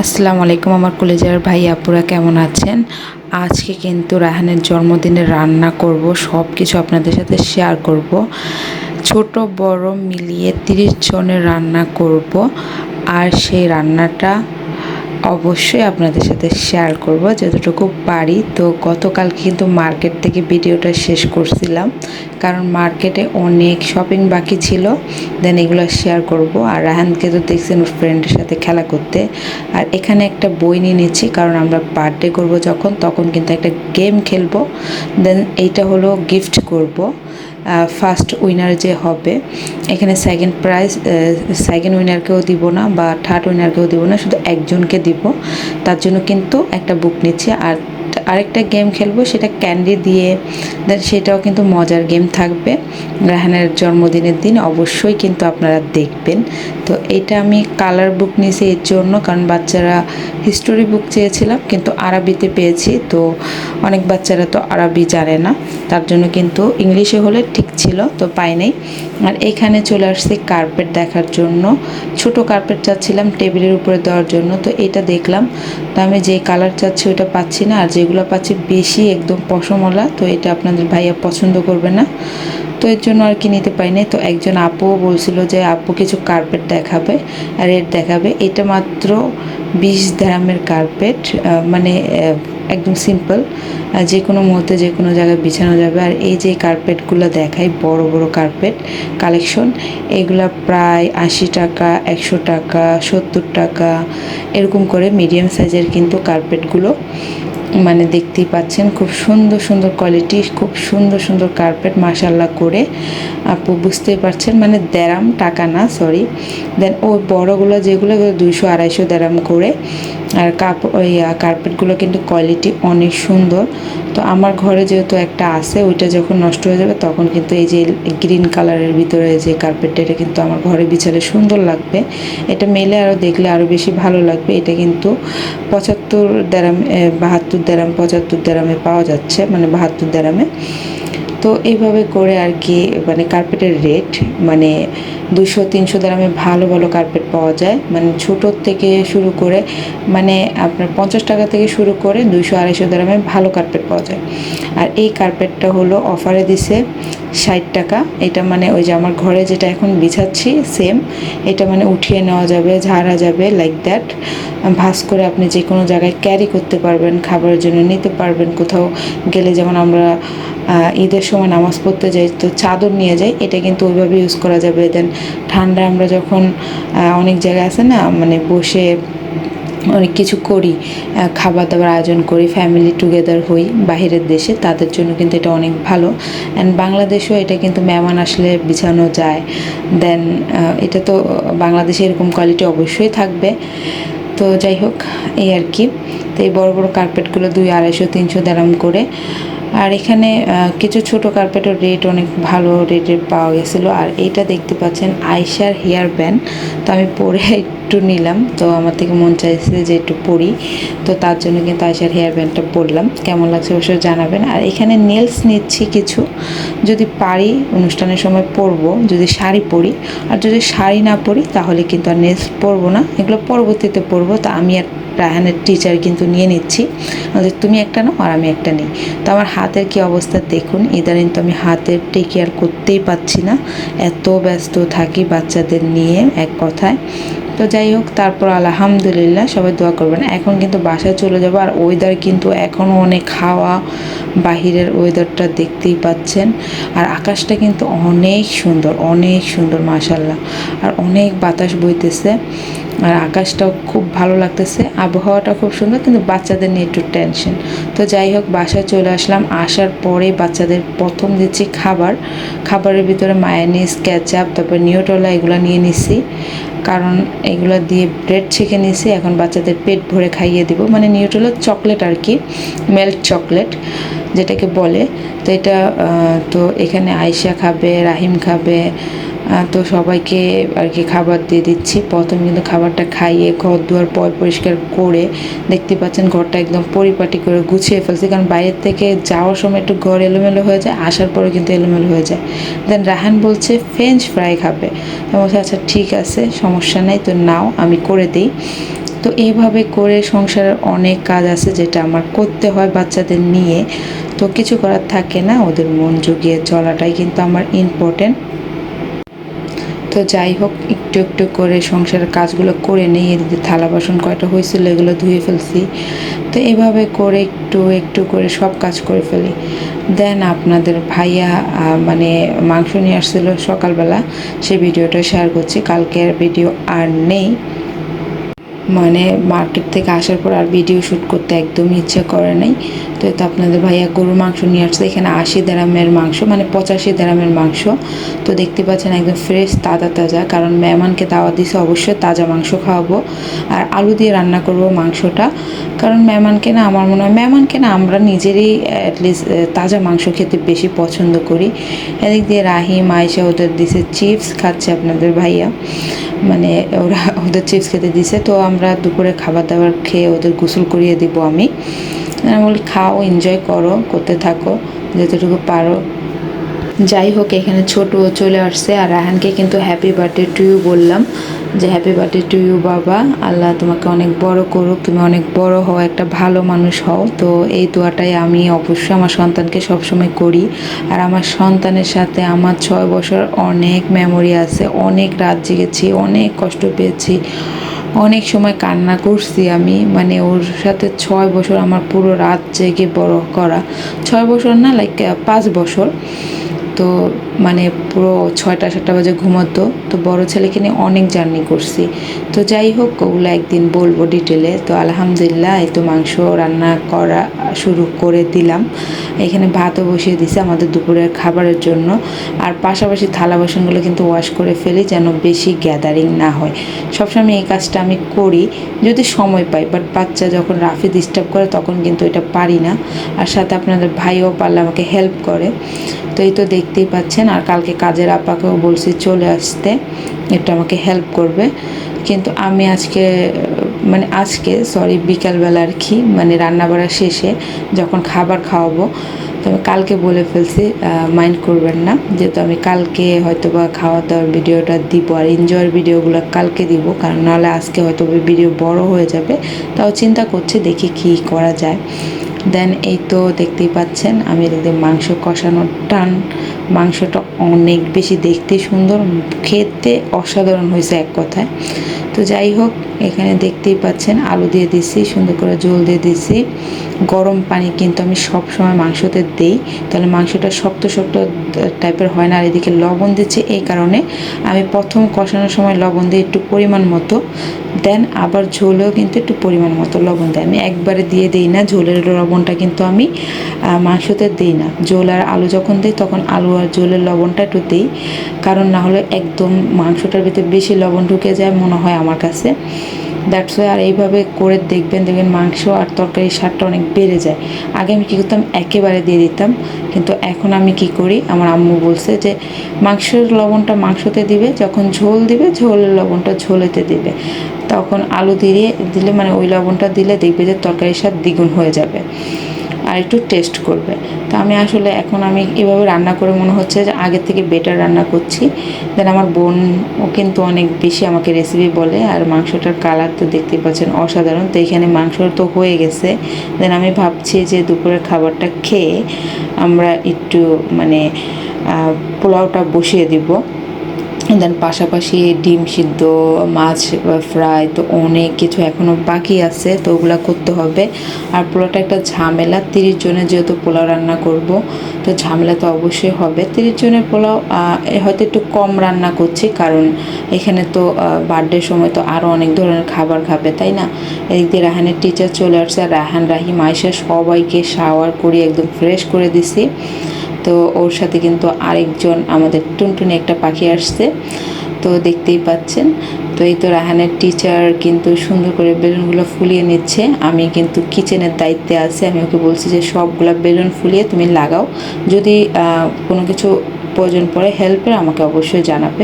আসসালামু আলাইকুম আমার কলেজের ভাই আপুরা, কেমন আছেন? আজকে কিন্তু রাহানের জন্মদিনে রান্না করব সব কিছু আপনাদের সাথে শেয়ার করব। ছোট, বড় মিলিয়ে তিরিশ জনের রান্না করব, আর সেই রান্নাটা অবশ্যই আপনাদের সাথে শেয়ার করব। যতটুকু পারি, তো গতকাল কিন্তু মার্কেট থেকে ভিডিওটা শেষ করছিলাম। কারণ মার্কেটে অনেক শপিং বাকি ছিল দেন এগুলো শেয়ার করব। আর রাহানকে তো দেখছেন ওর ফ্রেন্ডের সাথে খেলা করতে। আর এখানে একটা বই নিয়ে নিচ্ছি, কারণ আমরা বার্থডে করব যখন, তখন কিন্তু একটা গেম খেলব। দেন এইটা হলো গিফট করব। ফার্স্ট উইনার যে হবে, এখানে সেকেন্ড প্রাইজ সেকেন্ড উইনারকেও দিব না বা থার্ড উইনারকেও দিব না, শুধু একজনকে দিব। তার জন্য কিন্তু একটা বুক নিচ্ছি। আর আরেকটা গেম খেলব, সেটা ক্যান্ডি দিয়ে। দেন সেটাও কিন্তু মজার গেম থাকবে। রাহানের জন্মদিনের দিন অবশ্যই কিন্তু আপনারা দেখবেন। তো এটা আমি কালার বুক নিয়েছি এর জন্য, কারণ বাচ্চারা হিস্টোরি বুক চেয়েছিলাম, কিন্তু আরবিতে পেয়েছি। তো অনেক বাচ্চারা তো আরবি জানে না, তার জন্য কিন্তু ইংলিশে হলে ঠিক ছিল, তো পাই নাই। আর এখানে চলে আসছি কার্পেট দেখার জন্য। ছোট কার্পেট চাচ্ছিলাম টেবিলের উপরে দেওয়ার জন্য, তো এটা দেখলাম। তো আমি যে কালার চাচ্ছি ওটা পাচ্ছি না, আর যেগুলো পাচ্ছি বেশি, একদম পশমলা তো এটা আপনাদের ভাইয়া পছন্দ করবে না। তো এর জন্য আর কি নিতে পারিনি। তো একজন আপুও বলছিল যে, আপু কিছু কার্পেট দেখাবে। আর এর দেখাবে। এটা মাত্র বিশ দামের কার্পেট মানে একদম সিম্পল যে কোনো মুহূর্তে যে কোনো জায়গায় বিছানো যাবে। আর এই যে কার্পেটগুলো দেখাই, বড় বড় কার্পেট কালেকশন এগুলো প্রায় আশি টাকা, একশো টাকা, সত্তর টাকা, এরকম করে মিডিয়াম সাইজের কিন্তু কার্পেটগুলো মানে দেখতেই পাচ্ছেন, খুব সুন্দর সুন্দর কোয়ালিটি খুব সুন্দর সুন্দর কার্পেট মাসাল্লাহ করে। আপু বুঝতেই পারছেন মানে দেরাম টাকা না সরি দেন ও বড়গুলো যেগুলো দুইশো, আড়াইশো দেরাম করে। আর কাপ, ওই কার্পেটগুলো কিন্তু কোয়ালিটি অনেক সুন্দর। তো আমার ঘরে যেহেতু একটা আছে, ওইটা যখন নষ্ট হয়ে যাবে, তখন কিন্তু এই যে গ্রিন কালারের ভিতরে যে কার্পেটটা এটা কিন্তু আমার ঘরে বিছালে সুন্দর লাগবে। এটা মেলে আরও দেখলে আরও বেশি ভালো লাগবে। এটা কিন্তু পঁচাত্তর দেরাম বাহাত্তর দেরাম, পঁচাত্তর দেরামে পাওয়া যাচ্ছে মানে বাহাত্তর দেরামে। তো এইভাবে করে আর কি মানে কার্পেটের রেট মানে দুশো তিনশো দামে ভালো ভালো কার্পেট পাওয়া যায়। মানে ছোটোর থেকে শুরু করে মানে আপনার পঞ্চাশ টাকা থেকে শুরু করে দুশো আড়াইশো দামে ভালো কার্পেট পাওয়া যায়। আর এই কার্পেটটা হলো অফারে দিছে ষাট টাকা। এটা মানে ওই যে আমার ঘরে যেটা এখন বিছাচ্ছি সেম এটা মানে উঠিয়ে নেওয়া যাবে, ঝাড়া যাবে লাইক দ্যাট ভাস করে আপনি যে কোনো জায়গায় ক্যারি করতে পারবেন, খাবারের জন্য নিতে পারবেন। কোথাও গেলে যেমন আমরা ঈদের সময় নামাজ পড়তে যাই, তো চাদর নিয়ে যাই, এটা কিন্তু ওইভাবে ইউজ করা যাবে। দেন ঠান্ডা আমরা যখন অনেক জায়গায় আছে না মানে বসে অনেক কিছু করি খাবার দাবার আয়োজন করি ফ্যামিলি টুগেদার হই বাহিরের দেশে, তাদের জন্য কিন্তু এটা অনেক ভালো। অ্যান্ড বাংলাদেশেও এটা কিন্তু মেহমান আসলে বিছানো যায়। দেন এটা তো বাংলাদেশে এরকম কোয়ালিটি অবশ্যই থাকবে। তো যাই হোক, এই আর কি। তো এই বড় বড় কার্পেটগুলো দুই আড়াইশো, তিনশো দারাম করে আর এখানে কিছু ছোট কার্পেটের রেট অনেক ভালো রেটের পাওয়া গেছিল। আর এটা দেখতে পাচ্ছেন আইসার হেয়ার ব্যান্ড তো আমি পরে একটু নিলাম। তো আমার থেকে মন চাইছে যে একটু পরি। তো তার জন্য কিন্তু আইসার হেয়ার ব্যান্ডটা পরলাম। কেমন লাগছে অবশ্যই জানাবেন। আর এখানে নেলস নিচ্ছি কিছু। যদি পারি অনুষ্ঠানের সময় পরবো। যদি শাড়ি পরি। আর যদি শাড়ি না পরি, তাহলে কিন্তু আর নেলস পরবো না। এগুলো পরবর্তীতে পরবো। তা আমি আর রায়হানের টিচার কিন্তু নিয়ে নিচ্ছি। যে তুমি একটা নাও আর আমি একটা নিই। তো আমার হাতের কি অবস্থা দেখুন। ইদানিং তো আমি হাতের টেক কেয়ার করতেই পাচ্ছি না। এত ব্যস্ত থাকি বাচ্চাদের নিয়ে এক কথায়। তো যাই হোক, তারপর আলহামদুলিল্লাহ সবাই দোয়া করবেন। এখন কিন্তু বাসায় চলে যাব আর ওয়েদার কিন্তু এখনও অনেক হাওয়া, বাহিরের ওয়েদারটা দেখতেই পাচ্ছেন। আর আকাশটা কিন্তু অনেক সুন্দর অনেক সুন্দর মাসাল্লাহ আর অনেক বাতাস বইতেছে। আর আকাশটাও খুব ভালো লাগতেছে। আবহাওয়াটা খুব সুন্দর, কিন্তু বাচ্চাদের নিয়ে একটু টেনশন তো যাই হোক, বাসায় চলে আসলাম। আসার পরে বাচ্চাদের প্রথম দিচ্ছি খাবার। খাবারের ভিতরে মায়ানিস ক্যাচাপ তারপর নিউটলা এগুলো নিয়ে নিছি। কারণ এগুলো দিয়ে ব্রেড ছেঁকে নিয়েছি এখন বাচ্চাদের পেট ভরে খাইয়ে দিব। মানে নিউট্রেলার চকলেট আর কি মেল্ট চকলেট যেটাকে বলে। তো এটা তো এখানে আয়সা খাবে, রাহিম খাবে তো সবাইকে আর কি খাবার দিয়ে দিচ্ছি। প্রথম কিন্তু খাবারটা খাইয়ে ঘর দুয়ার পর পরিষ্কার করে দেখতে পাচ্ছেন ঘরটা একদম পরিপাটি করে গুছিয়ে ফেলছি। কারণ বাইরের থেকে যাওয়ার সময় একটু ঘর এলোমেলো হয়ে যায়, আসার পরে কিন্তু এলোমেলো হয়ে যায়। দেন রাহান বলছে ফ্রেঞ্চ ফ্রাই খাবে। আচ্ছা ঠিক আছে, সমস্যা নেই, তো নাও, আমি করে দিই। তো এইভাবে করে সংসারের অনেক কাজ আছে যেটা আমার করতে হয় বাচ্চাদের নিয়ে। তো কিছু করার থাকে না, ওদের মন জুগিয়ে চলাটাই কিন্তু আমার ইম্পর্টেন্ট তো যাই হোক, একটু একটু করে সংসারের কাজগুলো করে নিই এদিকে থালা বাসন কয়টা হয়েছিল এগুলো ধুয়ে ফেলছি। তো এভাবে করে একটু একটু করে সব কাজ করে ফেলি। দেন আপনাদের ভাইয়া মানে মাংস নিয়ে আসছিল সকালবেলা। সে ভিডিওটা শেয়ার করছি। কালকের ভিডিও আর নেই। মানে মার্কেট থেকে আসার পর আর ভিডিও শ্যুট করতে একদমই ইচ্ছে করে নাই। তো এটা আপনাদের ভাইয়া গরুর মাংস নিয়ে আসছে। এখানে আশি দেরামের মাংস মানে পঁচাশি দেরামের মাংস। তো দেখতে পাচ্ছেন একদম ফ্রেশ তাজা তাজা। কারণ মেহমানকে দাওয়াত দিছে অবশ্যই তাজা মাংস খাওয়াবো। আর আলু দিয়ে রান্না করব মাংসটা। কারণ মেহমানকে না আমার মনে হয়, মেহমানকে না আমরা নিজেরই অ্যাটলিস্ট তাজা মাংস খেতে বেশি পছন্দ করি। এদিক দিয়ে রাহিম আয়সা ওদের দিছে চিপস খাচ্ছে আপনাদের ভাইয়া। মানে ওরা ওদের চিপস খেতে দিছে। তো আমরা দুপুরে খাবার দাবার খেয়ে ওদের গোসল করিয়ে দিব আমি। আমি বলি, খাও এনজয় করো, করতে থাকো, যতটুকু পারো। যাই হোক, এখানে ছোট চলে আসছে আর রাহানকে কিন্তু হ্যাপি বার্থডে টু ইউ বললাম যে হ্যাপি বার্থডে টু ইউ বাবা। আল্লাহ তোমাকে অনেক বড় করুক, তুমি অনেক বড় হও, একটা ভালো মানুষ হও। তো এই দোয়াটাই আমি অবশ্যই আমার সন্তানকে সবসময় করি। আর আমার সন্তানের সাথে আমার ছয় বছর অনেক মেমোরি আছে, অনেক রাত জেগেছি, অনেক কষ্ট পেয়েছি। অনেক সময় কান্না করছি আমি মানে ওর সাথে ছয় বছর আমার পুরো রাত জেগে বড় করা। ছয় বছর না লাইক পাঁচ বছর। তো মানে পুরো ছয়টা, সাতটা বাজে ঘুমাতো। তো বড় ছেলেকে নিয়ে অনেক জার্নি করছি। তো যাই হোক, ওগুলো একদিন বলব ডিটেলে তো আলহামদুলিল্লাহ, এই তো মাংস রান্না করা শুরু করে দিলাম। এখানে ভাতও বসিয়ে দিছে আমাদের দুপুরের খাবারের জন্য। আর পাশাপাশি থালা বাসনগুলো কিন্তু ওয়াশ করে ফেলি যেন বেশি গ্যাদারিং না হয়। সবসময় এই কাজটা আমি করি, যদি সময় পাই। বাট বাচ্চা যখন রাফি ডিস্টার্ব করে তখন কিন্তু এটা পারি না। আর সাথে আপনাদের ভাইও পারলে আমাকে হেল্প করে। তো এই তো দেখতেই পাচ্ছেন। আর কালকে কাজের আপাকেও বলছি চলে আসতে। একটু আমাকে হেল্প করবে। কিন্তু আমি আজকে মানে আজকে সরি বিকালবেলা আর কি মানে রান্না বাড়া শেষে যখন খাবার খাওয়াবো তবে কালকে বলে ফেলছি মাইন্ড করবেন না, যেহেতু আমি কালকে হয়তো বা খাওয়া দাওয়ার ভিডিওটা দিব আর এনজয়ের ভিডিওগুলো কালকে দিব, কারণ নাহলে আজকে হয়তো ভিডিও বড় হয়ে যাবে, তাও চিন্তা করছে দেখি কি করা যায়। দেন এই তো দেখতেই পাচ্ছেন, আমি এদিকে মাংস কষানোর টান। মাংসটা অনেক বেশি দেখতে সুন্দর, খেতে অসাধারণ হয়েছে এক কথায়। তো যাই হোক, এখানে দেখতেই পাচ্ছেন, আলু দিয়ে দিছি, সুন্দর করে জল দিয়ে দিছি। গরম পানি কিন্তু আমি সব সময় মাংসতে দেই, তাহলে মাংসটা শক্ত শক্ত টাইপের হয় না। আর এদিকে লবণ দিচ্ছে এই কারণে, আমি প্রথম কষানোর সময় লবণ দিয়ে একটু পরিমাণ মতো দেন আবার ঝোলেও কিন্তু একটু পরিমাণ মতো লবণ দেয়। আমি একবারে দিয়ে দিই না, ঝোলের লবণটা কিন্তু আমি মাংসতে দিই না। ঝোল আর আলু যখন দিই তখন আলু আর ঝোলের লবণটা একটু দিই। কারণ না হলে একদম মাংসটার ভিতরে বেশি লবণ ঢুকে যায় মনে হয় আমার কাছে। দ্যাটস ওয়াই আর এইভাবে করে দেখবেন দেখবেন মাংস আর তরকারির স্বাদটা অনেক বেড়ে যায়। আগে আমি কী করতাম? একেবারে দিয়ে দিতাম। কিন্তু এখন আমি কি করি? আমার আম্মু বলছে যে, মাংসের লবণটা মাংসতে দিবে, যখন ঝোল দিবে, ঝোলের লবণটা ঝোলেতে দিবে। তখন আলু দিয়ে দিলে মানে ওই লবণটা দিলে দেখবে যে তরকারির স্বাদ দ্বিগুণ হয়ে যাবে। আর একটু টেস্ট করবে। তো আমি আসলে এখন আমি এভাবে রান্না করে মনে হচ্ছে যে আগের থেকে বেটার রান্না করছি। দেন আমার বোন, ও কিন্তু অনেক বেশি আমাকে রেসিপি বলে আর মাংসটার কালার তো দেখতেই পাচ্ছেন অসাধারণ। তো এখানে মাংস তো হয়ে গেছে। দেন আমি ভাবছি যে দুপুরের খাবারটা খেয়ে আমরা একটু মানে পোলাওটা বসিয়ে দিব। দেন পাশাপাশি ডিম সিদ্ধ, মাছ ফ্রাই তো অনেক কিছু এখনও বাকি আছে, তো ওগুলো করতে হবে। আর পোলাওটা একটা ঝামেলা, তিরিশ জনের যেহেতু পোলাও রান্না করব, তো ঝামেলা তো অবশ্যই হবে। তিরিশ জনের পোলাও হয়তো একটু কম রান্না করছি, কারণ এখানে তো বার্থডের সময় তো আরও অনেক ধরনের খাবার খাবে, তাই না? এদিক দিয়ে রাহানের টিচার চলে আসছে, আর রাহান, রাহিম আয়সা সবাইকে শাওয়ার করে একদম ফ্রেশ করে দিছি। তো ওর সাথে কিন্তু আরেকজন আমাদের টুনটুনি একটা পাখি আসছে, তো দেখতেই পাচ্ছেন। তো এই তো রাহানের টিচার কিন্তু সুন্দর করে বেলুনগুলো ফুলিয়ে নিচ্ছে। আমি কিন্তু কিচেনের দায়িত্বে আছি। আমি ওকে বলছি যে সবগুলো বেলুন ফুলিয়ে তুমি লাগাও। যদি কোনো কিছু প্রয়োজন পড়ে হেল্পের আমাকে অবশ্যই জানাবে।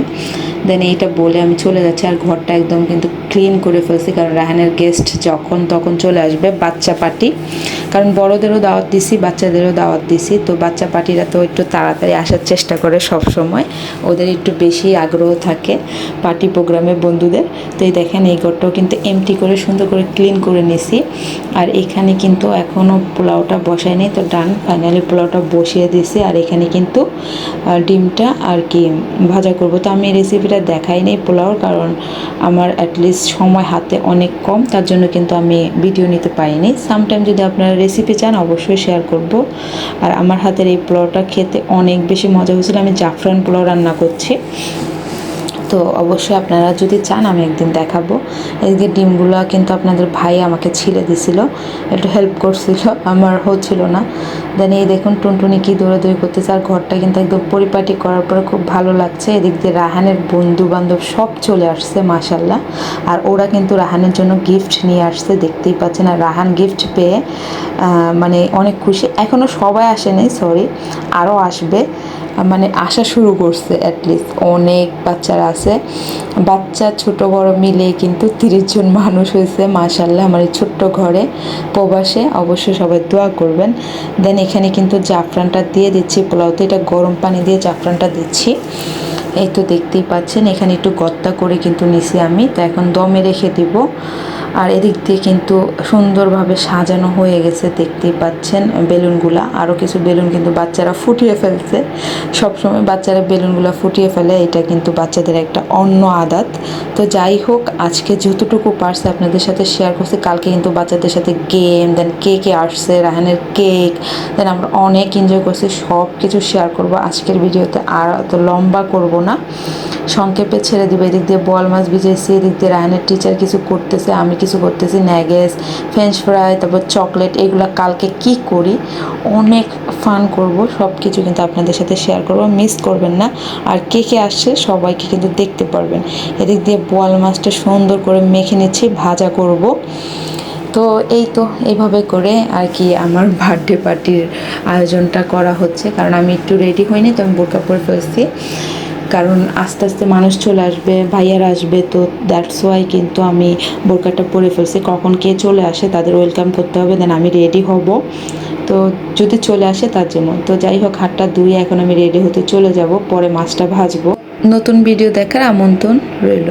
দেন এইটা বলে আমি চলে যাচ্ছি আর ঘরটা একদম কিন্তু ক্লিন করে ফেলছি। কারণ রাহানের গেস্ট যখন তখন চলে আসবে, বাচ্চা পার্টি কারণ বড়দেরও দাওয়াত দিছি, বাচ্চাদেরও দাওয়াত দিছি, তো বাচ্চা পার্টিরা তো একটু তাড়াতাড়ি আসার চেষ্টা করে সব সময় ওদের একটু বেশি আগ্রহ থাকে পার্টি প্রোগ্রামে বন্ধুদের। তো এই দেখেন, এই ঘরটাও কিন্তু এমটি করে সুন্দর করে ক্লিন করে নিছি। আর এখানে কিন্তু এখনও পোলাওটা বসায় নেই, তো ডান ফাইনালি পোলাওটা বসিয়ে দিছি। আর এখানে কিন্তু ডিমটা আর কি ভাজা করব। তো আমি রেসিপিটা দেখাই নেই পোলাওর কারণ আমার অ্যাটলিস্ট সময় হাতে অনেক কম, তার জন্য কিন্তু আমি ভিডিও নিতে পারিনি। সামটাইম যদি আপনারা রেসিপি চান, অবশ্যই শেয়ার করব। আর আমার হাতের এই পোলাওটা খেতে অনেক বেশি মজা হয়েছিল। আমি জাফরান পোলাও রান্না করছি। তো অবশ্যই আপনারা যদি চান, আমি একদিন দেখাবো। এদিকে ডিমগুলো কিন্তু আপনাদের ভাই আমাকে ছিলে দিছিল, একটু হেল্প করছিল, আমার হচ্ছিল না। দেন এই দেখুন টুনটুনি কি দৌড়াদৌড়ি করতেছে, আর ঘরটা কিন্তু একদম পরিপাটি করার পরে খুব ভালো লাগছে। এদিক দিয়ে রাহানের বন্ধু বান্ধব সব চলে আসছে মাসাল্লাহ আর ওরা কিন্তু রাহানের জন্য গিফট নিয়ে আসছে, দেখতেই পাচ্ছেন। আর রাহান গিফট পেয়ে মানে অনেক খুশি। এখনও সবাই আসেনি সরি আরও আসবে। মানে আসা শুরু করছে অ্যাটলিস্ট অনেক বাচ্চারা আছে। বাচ্চা, ছোট, বড় মিলে কিন্তু তিরিশ জন মানুষ হয়েছে। মাশাল্লাহ আমার এই ছোট্ট ঘরে, প্রবাসে অবশ্যই সবাই দোয়া করবেন। দেন এখানে কিন্তু জাফরানটা দিয়ে দিচ্ছি পোলাওতে। এটা গরম পানি দিয়ে জাফরানটা দিচ্ছি। এই তো দেখতেই পাচ্ছেন, এখানে একটু গত্তা করে কিন্তু নিছি আমি। তো এখন দমে রেখে দিব। আর এদিক দিয়ে কিন্তু সুন্দরভাবে সাজানো হয়ে গেছে, দেখতেই পাচ্ছেন বেলুনগুলা। আরও কিছু বেলুন কিন্তু বাচ্চারা ফুটিয়ে ফেলছে। সবসময় বাচ্চারা বেলুনগুলো ফুটিয়ে ফেলে, এটা কিন্তু বাচ্চাদের একটা অন্য আদাত। তো যাই হোক, আজকে যতটুকু পারছে আপনাদের সাথে শেয়ার করছি, কালকে কিন্তু বাচ্চাদের সাথে গেম দেন কেকে আসছে, রাহানের কেক দেন আমরা অনেক এনজয় করছি সব কিছু শেয়ার করব। আজকের ভিডিওতে আর অত লম্বা করব না। সংক্ষেপে ছেড়ে দিবে, এদিক দিয়ে বল মাছ ভিজেছি এদিক দিয়ে রায়নের টিচার কিছু করতেছে, আমি কিছু করতেছি ন্যাগেস ফ্রেঞ্চ ফ্রাই তারপর চকলেট এগুলো কালকে কি করি? অনেক ফান করব সব কিছু কিন্তু আপনাদের সাথে শেয়ার করব মিস করবেন না। আর কে কে আসছে, সবাইকে কিন্তু দেখতে পারবেন। এদিক দিয়ে বোয়াল মাছটা সুন্দর করে মেখে নিচ্ছি, ভাজা করব। তো এই তো এইভাবে করে আর কি আমার বার্থডে পার্টির আয়োজনটা করা হচ্ছে। কারণ আমি একটু রেডি হইনি, তো আমি বোরকা পরে ফেলছি। কারণ আস্তে আস্তে মানুষ চলে আসবে, ভাইয়ার আসবে, তো দ্যাটস ওয়াই কিন্তু আমি বোরকাটা পরে ফেলছি। কখন কে চলে আসে তাদের ওয়েলকাম করতে হবে দেন আমি রেডি হব। তো যদি চলে আসে তার জন্য। তো যাই হোক, হাটটা দুই এখন আমি রেডি হতে চলে যাব, পরে মাছটা ভাজবো। নতুন ভিডিও দেখার আমন্ত্রণ রইল।